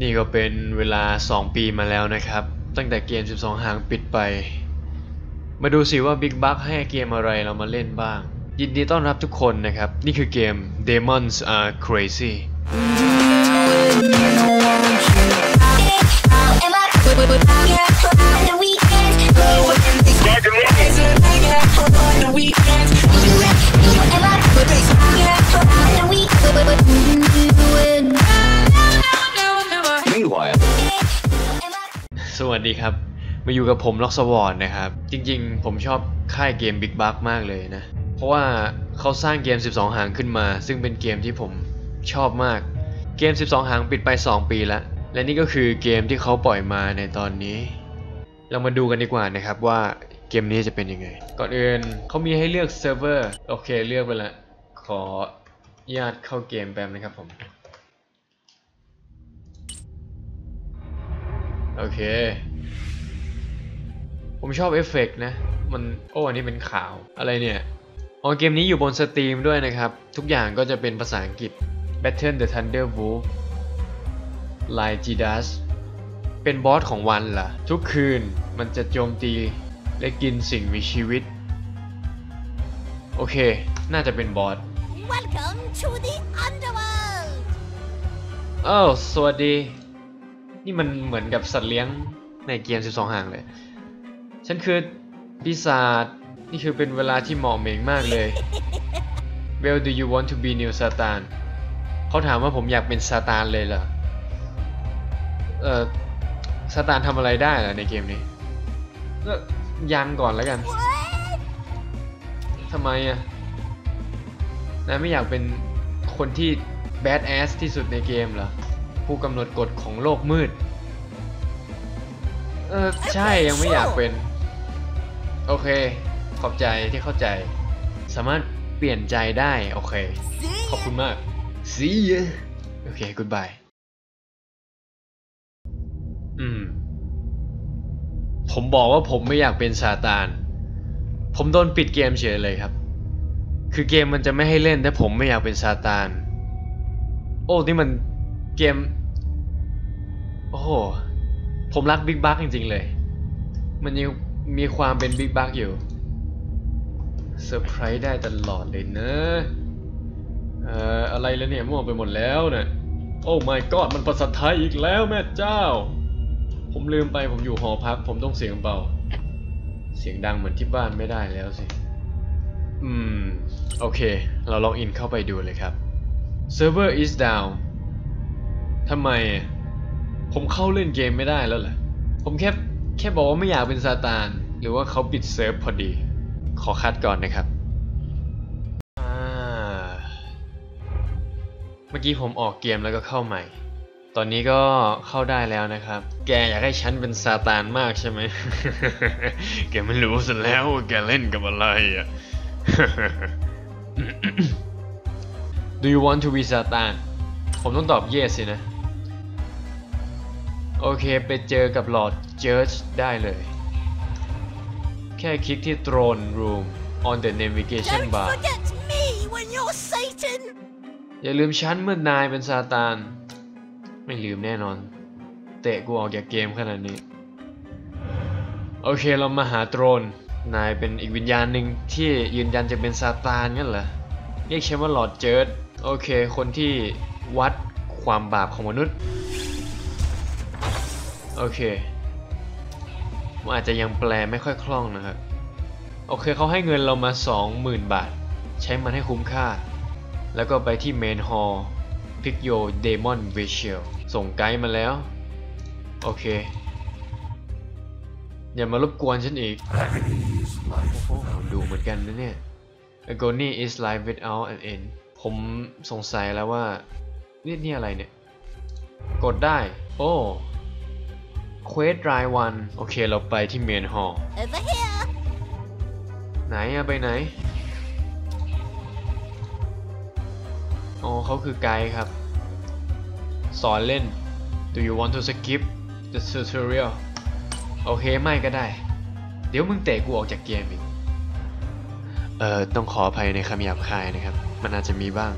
นี่ก็เป็นเวลา 2 ปีมาแล้วนะครับ ตั้งแต่เกม 12 หางปิดไป มาดูสิว่า Big b u g ให้เกมอะไรเรามาเล่นบ้าง ยินดีต้อนรับทุกคนนะครับ นี่คือเกม Demons Are Crazy วัสดีครับ มาอยู่กับผมล็อกสวอนนะครับ จริงๆ ผมชอบค่ายเกม Big b u g มากเลยนะ เพราะว่าเขาสร้างเกม 12 หางขึ้นมา ซึ่งเป็นเกมที่ผมชอบมาก เกม 12 หางปิดไป 2 ปีแล้วและนี่ก็คือเกมที่เขาปล่อยมาในตอนนี้ เรามาดูกันดีกว่านะครับว่าเกมนี้จะเป็นยังไง ก่อนอื่นเขามีให้เลือกเซิร์ฟเวอร์ โอเคเลือกไปละ ขออนุญาตเข้าเกมแป๊บนะครับผม โอเค ผมชอบเอฟเฟกต์นะ มัน โอ้ อันนี้เป็นขาว อะไรเนี่ยอ๋อเกมนี้อยู่บนสตรีมด้วยนะครับ ทุกอย่างก็จะเป็นภาษาอังกฤษ Battle the Thunder Wolf l i g i d a s เป็นบอสของวันเหรอ ทุกคืนมันจะโจมตีและกินสิ่งมีชีวิต โอเค น่าจะเป็นบอส Welcome to the underworld! เอ้าสวัสดี นี่มันเหมือนกับสัตว์เลี้ยงในเกม 12 ห่างเลย ฉันคือปีศาจ นี่คือเป็นเวลาที่เหมาะเหม่งมากเลย Well do you want to be new Satan เขาถามว่าผมอยากเป็นซาตานเลยเหรอ เออซาตานทำอะไรได้เหรอในเกมนี้ก็ยันก่อนแล้วกัน ทำไมอะนายไม่อยากเป็นคนที่ bad ass ที่สุดในเกมเหรอ ผู้กำหนดกฎของโลกมืด เออ ใช่ยังไม่อยากเป็น โอเค ขอบใจที่เข้าใจ สามารถเปลี่ยนใจได้ โอเค ขอบคุณมาก see ya โอเค goodbye อืม ผมบอกว่าผมไม่อยากเป็นซาตาน ผมโดนปิดเกมเฉยเลยครับ คือเกมมันจะไม่ให้เล่นถ้าผมไม่อยากเป็นซาตาน โอ้ นี่มันเกม โอ้โห ผมรักบิ๊กบั k จริงๆเลย มันยังมีความเป็นบิ๊กบั k อยู่เซอร์ไพรส์ได้ตลอดเลยเนอะเอ่ออะไรแล้วเนี่ยมั่วไปหมดแล้วเนะี่ยโอ้ my god มันภาษาไทยอีกแล้วแม่เจ้า ผมลืมไปผมอยู่หอพัก ผมต้องเสียงเบา เสียงดังเหมือนที่บ้านไม่ได้แล้วสิ อืม โอเค เราลองอินเข้าไปดูเลยครับ Server is down ทำไมอะ ผมเข้าเล่นเกมไม่ได้แล้วเหรอผมแค่แค่บอกว่าไม่อยากเป็นซาตาน หรือว่าเขาปิดเซิร์ฟพอดี ขอคัดก่อนนะครับอาเมื่อกี้ผมออกเกมแล้วก็เข้าใหม่ ตอนนี้ก็เข้าได้แล้วนะครับ แกอยากให้ฉันเป็นซาตานมากใช่ไหม แกไม่รู้ซะแล้วว่าแกเล่นกับอะไรอะ Do you want to be Satan ผมต้องตอบ yes สินะ โอเคไปเจอกับหลอด Judge ได้เลย แค่คลิกที่ Throne Room on the navigation Don't bar forget me when you're Satan! อย่าลืมฉันเมื่อนายเป็นซาตาน ไม่ลืมแน่นอน เตะกูออกจากเกมขนาดนี้ โอเคเรามาหาโตรน นายเป็นอีกวิญญาณหนึ่งที่ยืนยันจะเป็นซาตานงั้นเหรอ เรียกฉันว่าหลอดเจิดโอเค คนที่วัดความบาปของมนุษย์โอเคผมอาจจะยังแปลไม่ค่อยคล่องนะครับ โอเคเขาให้เงินเรามา 20,000 บาท ใช้มันให้คุ้มค่า แล้วก็ไปที่เมนฮอลพิกโยเดมอนเวเชลส่งไกด์มาแล้ว โอเค อย่ามารบกวนฉันอีก โอ้โหดูเหมือนกันนะเนี่ย Agony is life without an end ผมสงสัยแล้วว่า นี่นี่อะไรเนี่ย กดได้ โอ้ เควสรายวัน โอเคเราไปที่เมนฮอล Over here! ไหนอะไปไหน อ๋อเขาคือไกด์ครับ สอนเล่น Do you want to skip the tutorial โอเคไม่ก็ได้ เดี๋ยวมึงเตะกูออกจากเกมอีก เอ่อ ต้องขออภัยในคำหยาบคายนะครับ มันอาจจะมีบ้าง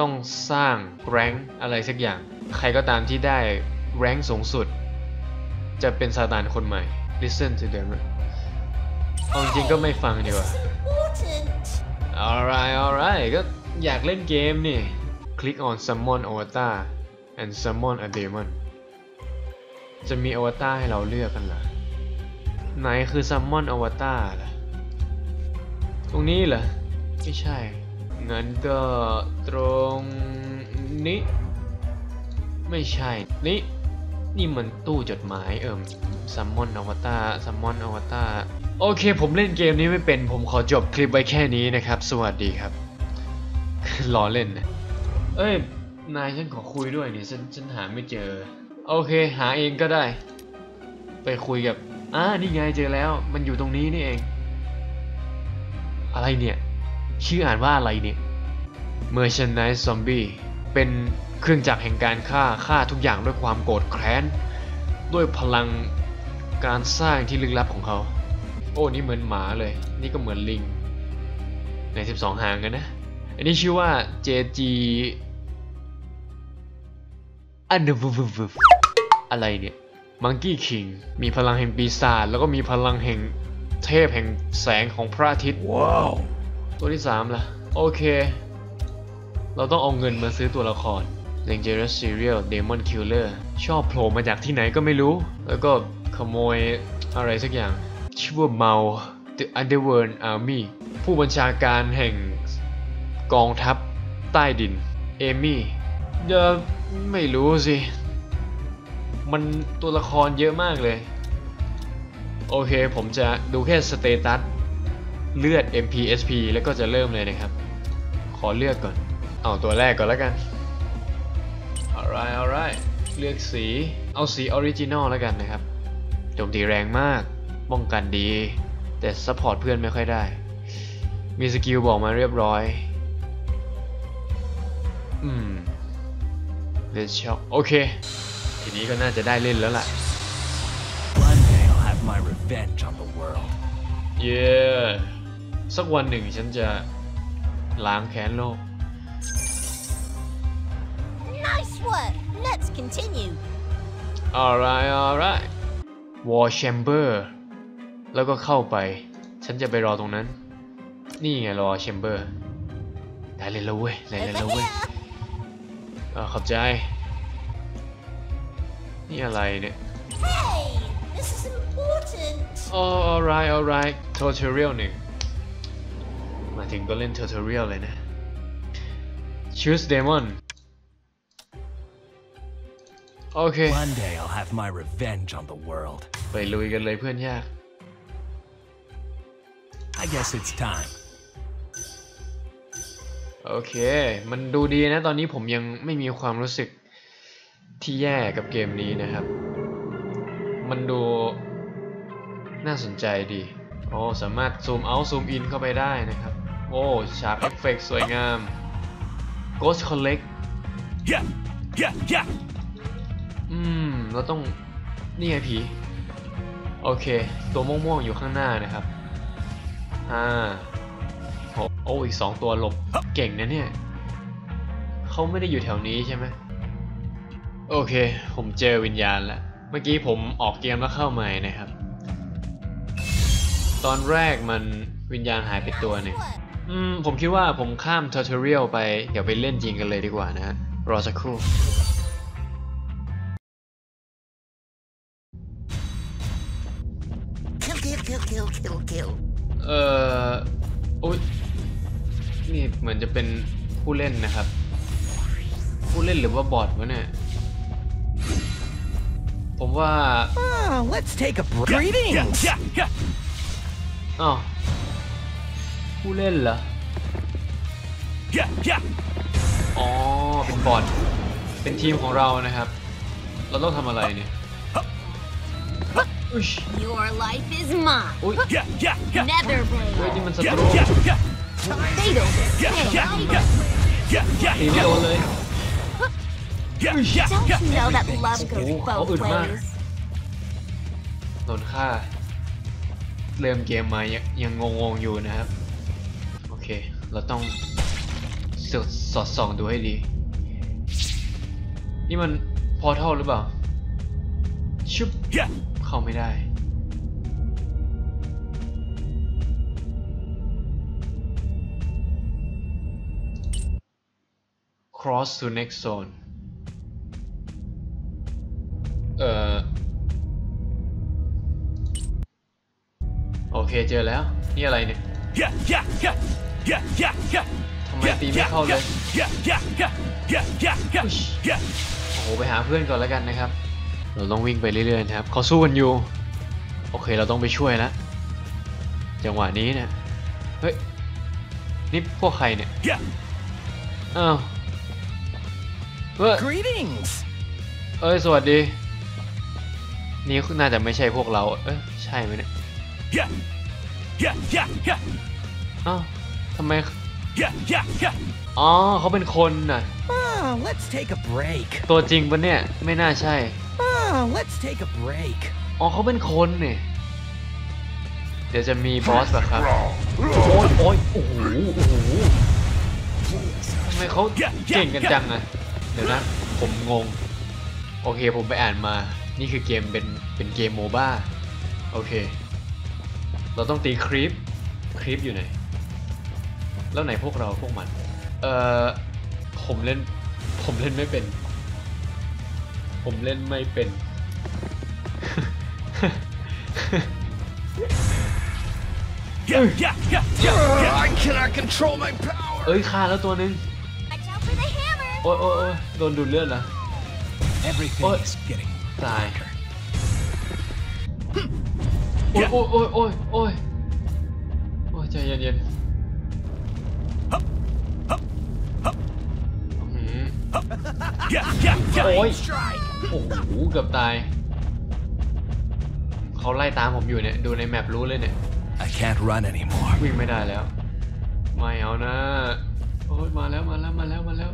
ต้องสร้างแรงอะไรสักอย่าง ใครก็ตามที่ได้แรงสูงสุด จะเป็นซาตานคนใหม่ listen to them เอาจริงก็ไม่ฟังดีกว่า alright alright ก็อยากเล่นเกมนี่ click on summon avatar and summon a demon จะมีอวตารให้เราเลือกกันเหรอไหนคือ summon avatar ล่ะ ตรงนี้เหรอ ไม่ใช่ งั้นก็ตรงนี้ ไม่ใช่ นี่ นี่มันตู้จดหมายเอิ่ม summon avatar summon avatar โอเค ผมเล่นเกมนี้ไม่เป็นผมขอจบคลิปไว้แค่นี้นะครับ สวัสดีครับล้อเล่นนะเอ้ย นายฉันขอคุยด้วยเนี่ยฉันฉันหาไม่เจอ โอเค หาเองก็ได้ ไปคุยกับอ่านี่ไงเจอแล้ว มันอยู่ตรงนี้นี่เอง อะไรเนี่ย ชื่ออ่านว่าอะไรเนี่ย Merchandise Zombie เป็น เครื่องจักรแห่งการฆ่าฆ่าทุกอย่างด้วยความโกรธแค้น ด้วยพลังการสร้างที่ลึกลับของเขา โอ้ นี่เหมือนหมาเลย นี่ก็เหมือนลิง ใน 12 หางกันนะ อันนี้ชื่อว่า JG อันเดววอะไรเนี่ย มังกี้คิง มีพลังแห่งปีศาจ แล้วก็มีพลังแห่งเทพแห่งแสงของพระอาทิตย์ ว้าว ตัวที่3ล่ะ โอเค เราต้องเอาเงินมาซื้อตัวละคร Dangerous Serial Demon Killer ชอบโผล่มาจากที่ไหนก็ไม่รู้ แล้วก็ขโมยอะไรสักอย่าง ชื่อว่าเมา The Underworld Army ผู้บัญชาการแห่งกองทัพใต้ดิน เอมี่เดอไม่รู้สิ มันตัวละครเยอะมากเลย โอเคผมจะดูแค่สเตตัสเลือด MPSP แล้วก็จะเริ่มเลยนะครับ ขอเลือกก่อน เอาตัวแรกก่อนแล้วกัน alright alright เลือกสี เอาสีออริจินอลแล้วกันนะครับ โจมตีแรงมาก ป้องกันดี แต่ซัพพอร์ตเพื่อนไม่ค่อยได้ มีสกิลบอกมาเรียบร้อย อืมเลนช็อคโอเค ทีนี้ก็น่าจะได้เล่นแล้วล่ะ One day I'll have my revenge on the world. เย้สักวันหนึ่งฉันจะล้างแค้นโลก Nice work. Let's continue. alright alright war chamber แล้วก็เข้าไป ฉันจะไปรอตรงนั้น นี่ไงรอ chamber ได้เลยแล้วเว้ยได้เลย Over แล้วเว้ย here. เออขอบใจ นี่อะไรเนี่ย Hey, this is important. oh alright alright tutorial หนึ่งมาถึงก็เล่น tutorial เลยนะ choose demon โอเค One day I'll have my revenge on the world. ไปลุยกันเลยเพื่อนยาก I guess it's time. โอเค มันดูดีนะ ตอนนี้ผมยังไม่มีความรู้สึกที่แย่กับเกมนี้นะครับ มันดูน่าสนใจดี โอ้ สามารถซูมเอาท์ซูมอินเข้าไปได้นะครับ โอ้ ฉากเอฟเฟกต์สวยงาม Ghost Collect Yeah, yeah, yeah. อืม เราต้อง นี่ไงผี โอเค ตัวม่วงๆอยู่ข้างหน้านะครับห้าหกโอ้อีกสองตัวหลบ เก่งนะเนี่ย เขาไม่ได้อยู่แถวนี้ใช่ไหม โอเค ผมเจอวิญญาณแล้ว เมื่อกี้ผมออกเกมแล้วเข้าใหม่นะครับ ตอนแรกมันวิญญาณหายไปตัวหนึ่งอืม ผมคิดว่าผมข้ามทูตอเรียลไป เดี๋ยวไปเล่นจริงกันเลยดีกว่านะฮะรอสักครู่ Kill, kill, kill, kill, kill, kill. เอ่ออุ้ยนี่เหมือนจะเป็นผู้เล่นนะครับ ผู้เล่นหรือว่าบอทวะเนี่ย ผมว่า Ah, let's take a break. Yeah, Greetings. yeah, yeah. อ้าวผู้เล่นเหรอ Yeah, yeah. อ๋อเป็นบอทเป็นทีมของเรานะครับ เราต้องทำอะไรเนี่ยอุ้ย Your life is mine. อุ้ย Yeah, yeah, yeah. เฮ้ย Netherblade. นี่มันศั Yeah, ตรู yeah, yeah. Fatal. Yeah, Hey, yeah, right? yeah. Yeah, ตี yeah, ไม่โดน yeah. เลย Yeah, yeah, Don't yeah. you know that Everything. love goes Oh, both oh, man. ways? โดนฆ่า เริ่มเกมมายังยังงงๆอยู่นะครับ โอเค เราต้องสอดสอดส่องดูให้ดี นี่มันพอร์ทัลหรือเปล่า ชุบ Yeah. เข้าไม่ได้ cross to next zone เอ่อ โอเคเจอแล้ว นี่อะไรเนี่ย Yeah, yeah, yeah. Yeah, yeah, yeah. ทำไมตีไม่เข้าเลย Yeah, yeah, yeah. Yeah, yeah, yeah. Ush. Yeah. โอ้โห ไปหาเพื่อนก่อนแล้วกันนะครับ เราต้องวิ่งไปเรื่อยๆนะครับเขาสู้กันอยู่ โอเคเราต้องไปช่วยแล้วจังหวะนี้เนี่ยเฮ้ยนี่พวกใครเนี่ย Yeah. อ้าวเฮ้ย Greetings. เอ้ยสวัสดี นี่น่าจะไม่ใช่พวกเรา เอ้ยใช่ไหมเนี่ย Yeah. Yeah, yeah, yeah. อ้าวทำไม Yeah, yeah, yeah. อ๋อเขาเป็นคนน่ะ Ah, let's take a break. ตัวจริงปะเนี่ย ไม่น่าใช่ Ah, let's take a break. อ๋อเขาเป็นคนเนี่ยเดี๋ยวจะมีบอสแบบครับ โอ้ยโอ้ยโอ้โหโอ้โหทำไมเขาเก่งกันจังอะเดี๋ยวนะ ผมงง โอเคผมไปอ่านมา นี่คือเกมเป็นเป็นเกมโมบ้า โอเค เราต้องตีครีป ครีปอยู่ไหน แล้วไหนพวกเราพวกมัน เอ่อ ผมเล่น ผมเล่นไม่เป็น ผมเล่นไม่เป็น Yeah, yeah, yeah, yeah, yeah. I cannot control my power. เอ้ยฆ่าแล้วตัวหนึง Watch out for the hammer. โอ้ยโอ้ยโอ้ยโดนดูดเลือดเหรอ Everything What? is getting ตายโอ้ยโอ้ยโอ้ยโอ้ยโอ้ยโอ้ยใจเย็นๆอื้อหือ Yeah, yeah, yeah. โอ้ย โอ้โหเกือบตาย เขาไล่ตามผมอยู่เนี่ย ดูในแมปรู้เลยเนี่ย I can't run anymore. วิ่งไม่ได้แล้ว ไม่เอานะ โอ้ยมาแล้วมาแล้วมาแล้วมาแล้ว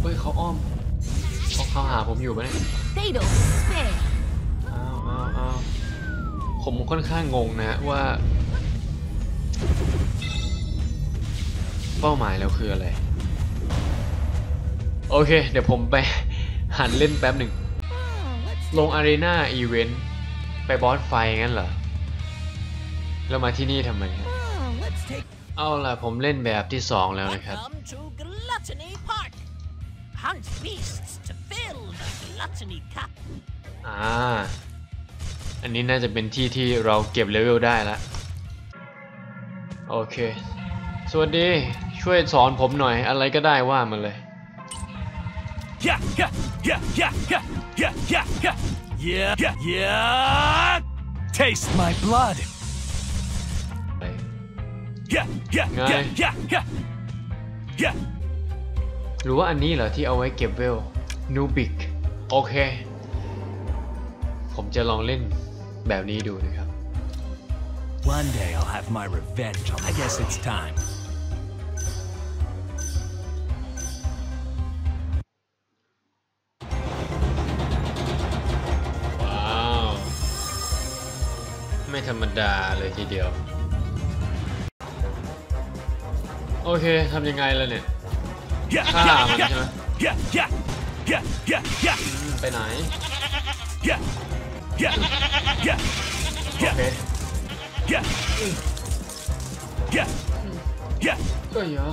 เฮ้ยเขาอ้อมเขาเขาหาผมอยู่ปะเนี่ย Fatal despair. อ้าวอ้าวอ้าวผมค่อนข้างงงนะว่า เป้าหมายเราคืออะไร โอเค เดี๋ยวผมไป หันเล่นแป๊บหนึ่ง Ah, let's ลงอารีนาอีเวนต์ไปบอสไฟงั้นเหรอ แล้วมาที่นี่ทำไมฮะ ah, let's take เอาล่ะผมเล่นแบบที่สองแล้วนะครับ Welcome to Gluttony Park. Hunt beasts to fill the gluttony cup. อ่า อันนี้น่าจะเป็นที่ที่เราเก็บเลเวลได้ละโอเค สวัสดี ช่วยสอนผมหน่อยอะไรก็ได้ว่ามาเลย Taste my blood. Yeah, yeah, yeah, Ngay. yeah, yeah. Yeah. หรือว่าอันนี้เหรอที่เอาไว้เก็บเวลนูบิกโอเค ผมจะลองเล่นแบบนี้ดูนะครับ One day I'll have my revenge on I guess it's time. ไม่ธรรมดาเลยทีเดียว โอเคทำยังไงล่ะเนี่ย Yeah, Ah, yeah, man, yeah, yeah. yeah, yeah, yeah, yeah, yeah, ไปไหน yeah, yeah, yeah, โอเค yeah, yeah, yeah. ก็เยอะ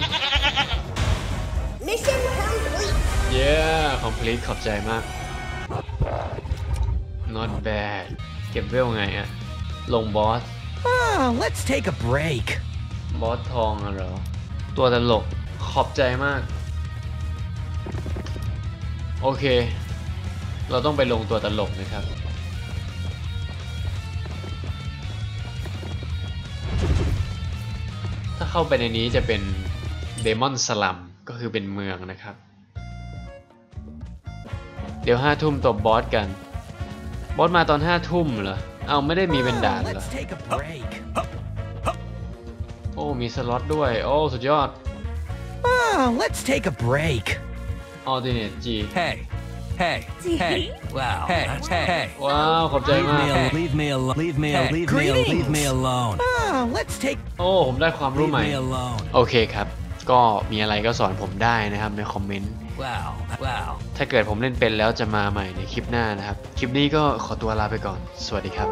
Mission complete. yeah complete ขอบใจมาก not bad เก็บเวลไงอะ ลงบอส Ah, let's take a break. บอสทองอะเหรอ ตัวตลกขอบใจมาก โอเค เราต้องไปลงตัวตลกนะครับ ถ้าเข้าไปในนี้จะเป็นเดมอนสลัมก็คือเป็นเมืองนะครับ เดี๋ยวห้าทุ่มตบบอสกัน บอสมาตอนห้าทุ่มเหรอ เอาไม่ได้มีเป็นด่าน Ah, เหรอ let's take a break. โอ้มีสล็อตด้วย โอ้สุดยอด Ah, let's take a break. Alternate G Hey, hey, hey. Wow. Hey, hey, hey. ว้าวขอบใจ Leave มาก me, al- leave me alone. Leave me, al- leave me, al- Greetings. leave me alone. Ah, let's take โอ้ผมได้ความรู้ Leave ใหม่ me alone. โอเคครับ ก็มีอะไรก็สอนผมได้นะครับในคอมเมนต์ Wow. Wow. ถ้าเกิดผมเล่นเป็นแล้วจะมาใหม่ในคลิปหน้านะครับ คลิปนี้ก็ขอตัวลาไปก่อน สวัสดีครับ